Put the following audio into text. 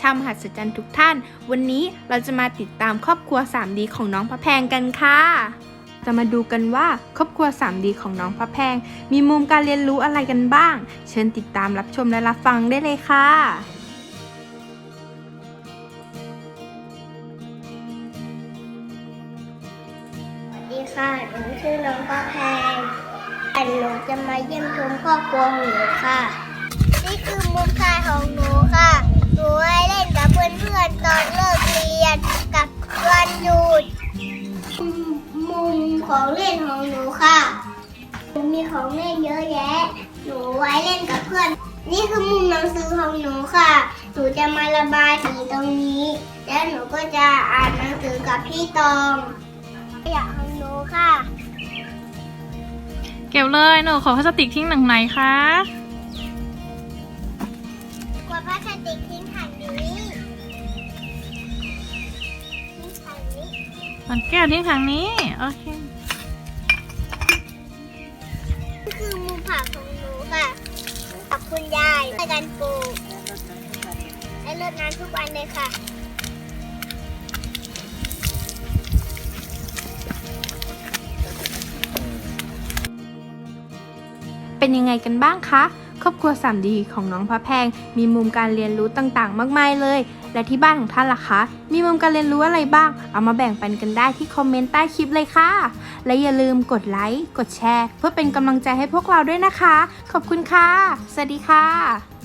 ชาวมหัศจรรย์ทุกท่าน วันนี้เราจะมาติดตามครอบครัว 3D ของน้องพระแพงกันค่ะ จะมาดูกันว่าครอบครัว 3D ของน้องพระแพง มีมุมการเรียนรู้อะไรกันบ้าง เชิญติดตามรับชมและรับฟังได้เลยค่ะสวัสดีค่ะหนูชื่อน้องป้าแพงแต่หนูจะมาเยี่ยมชมครอบครัวของหนูค่ะ นี่คือ ของเล่นของหนูค่ะมีของเล่นเยอะแยะ หนูไว้เล่นกับเพื่อน นี่คือมุมหนังสือของหนูค่ะ หนูจะมาระบายสีตรงนี้ แล้วหนูก็จะอ่านหนังสือกับพี่ตองอยากของหนูค่ะ เก็บเลยหนูขอพลาสติกทิ้งหนังไหนคะกวาดพลาสติกทิ้งถังนี้ทิ้งถังนี้มันแก้วทิ้งทางนี้ โอเค ผักของหนูค่ะกับคุณยายในการปลูกและรดน้ำทุกวันเลยค่ะเป็นยังไงกันบ้างคะ ครอบครัว 3D ของน้องพระแพง มีมุมการเรียนรู้ต่างๆ มากมายเลย และที่บ้านของท่านล่ะคะ มีมุมการเรียนรู้อะไรบ้าง เอามาแบ่งปันกันได้ที่คอมเมนต์ใต้คลิปเลยค่ะ และอย่าลืมกดไลค์ กดแชร์ เพื่อเป็นกำลังใจให้พวกเราด้วยนะคะ ขอบคุณค่ะ สวัสดีค่ะ